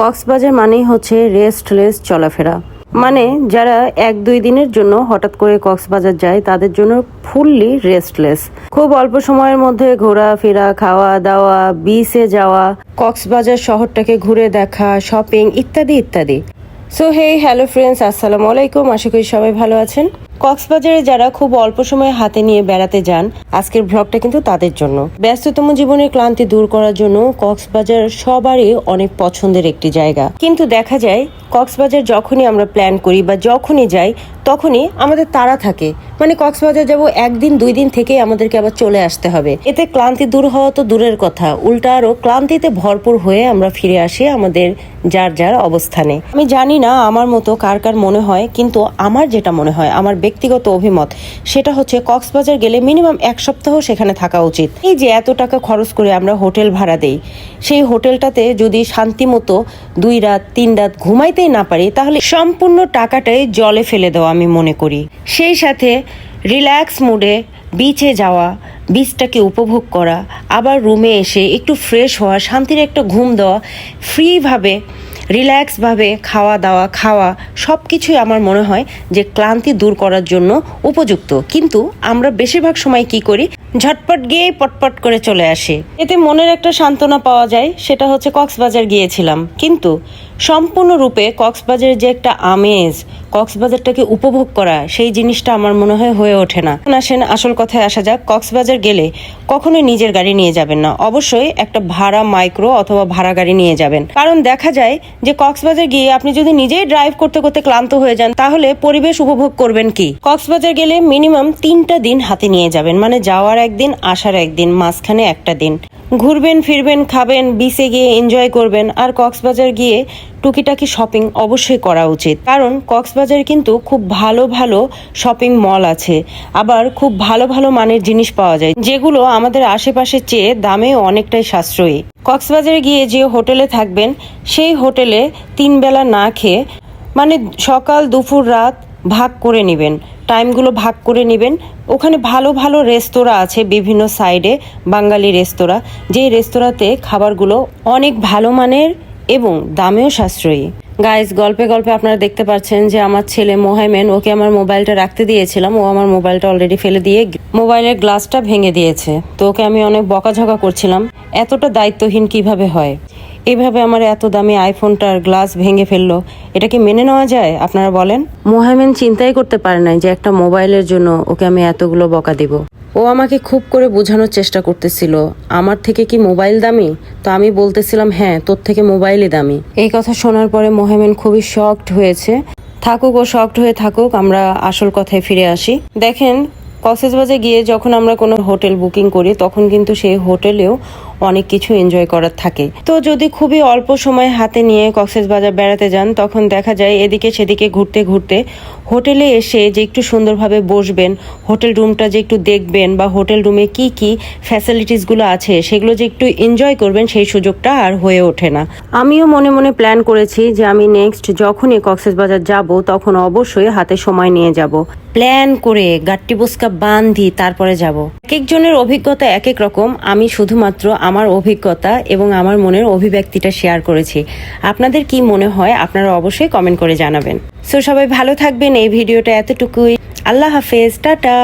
কক্সবাজার মানেই হচ্ছে রেস্টলেস চলাফেরা। মানে যারা এক দুই দিনের জন্য হঠাৎ করে কক্সবাজার যায়, তাদের জন্য ফুললি রেস্টলেস। খুব অল্প সময়ের মধ্যে ঘোরাফেরা খাওয়া দাওয়া বিচে যাওয়া, কক্সবাজার শহরটাকে ঘুরে দেখা শপিং ইত্যাদি ইত্যাদি। সো হে হ্যালো ফ্রেন্ডস আসসালামু আলাইকুম। আশা করি সবাই ভালো আছেন। কক্সবাজারে যারা খুব অল্প সময় হাতে নিয়ে বেড়াতে যান, আজকের ভ্লগটা কিন্তু তাদের জন্য। ব্যস্ততম জীবনের ক্লান্তি দূর করার জন্য কক্সবাজার সবারই অনেক পছন্দের একটি জায়গা। কিন্তু দেখা যায়, কক্সবাজার যখনই আমরা প্ল্যান করি বা যখনই যাই তখনই আমাদের তাড়া থাকে। মানে কক্সবাজার যাব একদিন, দুই দিন থেকেই আমাদেরকে আবার চলে আসতে হবে। এতে ক্লান্তি দূর হওয়া তো দূরের কথা। উল্টা আরও ক্লান্তিতে ভরপুর হয়ে আমরা ফিরে আসি আমাদের যার যার অবস্থানে। আমি জানি না আমার মতো কার কার মনে হয়, কিন্তু আমার যেটা মনে হয়, আমার ব্যক্তিগত অভিমত, সেটা হচ্ছে কক্সবাজার গেলে মিনিমাম এক সপ্তাহ সেখানে থাকা উচিত। এই যে এত টাকা খরচ করে আমরা হোটেল ভাড়া দেই, সেই হোটেলটাতে যদি শান্তি মতো দুই রাত, তিন রাত ঘুমাইতেই না পারি, তাহলে সম্পূর্ণ টাকাটাই জলে ফেলে দেওয়া আমি মনে করি। সেই সাথে রিল্যাক্স মুডে বিচে যাওয়া বিচটাকে উপভোগ করা, আবার রুমে এসে একটু ফ্রেশ হওয়া, শান্তির একটা ঘুম দেওয়া ফ্রিভাবে রিল্যাক্সভাবে খাওয়া দাওয়া, খাওয়া সব কিছুই আমার মনে হয় যে ক্লান্তি দূর করার জন্য উপযুক্ত। কিন্তু আমরা বেশিরভাগ সময় কি করি? ঝটপট গিয়ে পটপট করে চলে আসি। এতে মনের একটা সান্ত্বনা পাওয়া যায়, সেটা হচ্ছে কক্সবাজার গিয়েছিলাম। কিন্তু সম্পূর্ণরূপে কক্সবাজারের যে একটা আমেজ, কক্সবাজারটাকে উপভোগ করা, সেই জিনিসটা আমার মনে হয় হয়ে ওঠে না। আসেন আসল কথায় আসা যাক, কক্সবাজার গেলে কখনোই নিজের গাড়ি নিয়ে যাবেন না। অবশ্যই একটা ভাড়া মাইক্রো অথবা ভাড়া গাড়ি নিয়ে যাবেন। কারণ দেখা যায় যে কক্সবাজার গিয়ে আপনি যদি নিজেই ড্রাইভ করতে করতে ক্লান্ত হয়ে যান, তাহলে পরিবেশ উপভোগ করবেন কি? কক্সবাজার গেলে মিনিমাম তিনটা দিন হাতে নিয়ে যাবেন। মানে যাওয়ার একদিন, আসার একদিন, মাঝখানে একটা দিন। ঘুরবেন, ফিরবেন, খাবেন বিচে গিয়ে এনজয় করবেন আর কক্সবাজার গিয়ে টুকিটাকি শপিং অবশ্যই করা উচিত। কারণ কক্সবাজারে কিন্তু খুব ভালো ভালো শপিং মল আছে। আবার খুব ভালো ভালো মানের জিনিস পাওয়া যায়, যেগুলো আমাদের আশেপাশের চেয়ে দামে অনেকটাই সাশ্রয়ী। কক্সবাজারে গিয়ে যে হোটেলে থাকবেন, সেই হোটেলে তিন বেলা না খেয়ে মানে সকাল, দুপুর, রাত ভাগ করে নেবেন। টাইমগুলো ভাগ করে নেবেন। ওখানে ভালো ভালো রেস্তোরাঁ আছে বিভিন্ন সাইডে, বাঙালি রেস্তোরাঁ, যেই রেস্তোরাঁতে খাবারগুলো অনেক ভালো মানের এবং দামেও সাশ্রয়ী। গাইজ গল্পে গল্পে আপনারা দেখতে পাচ্ছেন যে আমার ছেলে মোহাইমেন, ওকে আমার মোবাইলটা রাখতে দিয়েছিলাম, ও আমার মোবাইলটা অলরেডি ফেলে দিয়ে মোবাইলের গ্লাসটা ভেঙে দিয়েছে। তো ওকে আমি অনেক বকাঝকা করছিলাম। এতটা দায়িত্বহীন কীভাবে হয়? এইভাবে আমার এত দামি আইফোনটার গ্লাস ভেঙে ফেলল। এটা কি মেনে নেওয়া যায় আপনারা বলেন? মোহামেন চিন্তাই করতে পারে নাই যে একটা মোবাইলের জন্য ওকে আমি এতগুলো বকা দিব। ও আমাকে খুব করে বোঝানোর চেষ্টা করতেছিল আমার থেকে কি মোবাইল দামি? তো আমি বলতেছিলাম হ্যাঁ তোর থেকে মোবাইলই দামি। এই কথা শোনার পরে মোহামেন খুবই শকড হয়েছে। থাকুক ও শকড হয়ে থাকুক আমরা আসল কথায় ফিরে আসি। দেখেন কক্সবাজারে গিয়ে যখন আমরা কোনো হোটেল বুকিং করি তখন কিন্তু সেই হোটেলেও অনেক কিছু এনজয় করার থাকে। তো যদি খুবই অল্প সময় হাতে নিয়ে কক্সবাজার বেড়াতে যান, তখন দেখা যায় এদিকে সেদিকে ঘুরতে ঘুরতে হোটেলে এসে যে একটু সুন্দরভাবে বসবেন, হোটেল রুমটা যে একটু দেখবেন বা হোটেল রুমে কি কি ফ্যাসিলিটিসগুলো আছে, সেগুলো যে একটু এনজয় করবেন, সেই সুযোগটা আর হয়ে ওঠে না। আমিও মনে মনে প্ল্যান করেছি যে আমি নেক্সট যখনই কক্সবাজার যাব, তখন অবশ্যই হাতে সময় নিয়ে যাব। প্ল্যান করে গাট্টি বুসকা বান্ধি তারপরে যাব। এক একজনের অভিজ্ঞতা এক এক রকম। আমি শুধুমাত্র আমার অভিজ্ঞতা এবং আমার মনের অভিব্যক্তিটা শেয়ার করেছি। আপনাদের কি মনে হয় আপনারা অবশ্যই কমেন্ট করে জানাবেন। সো সবাই ভালো থাকবেন। এই ভিডিওটা এতটুকুই। আল্লাহ হাফেজ। টাটা।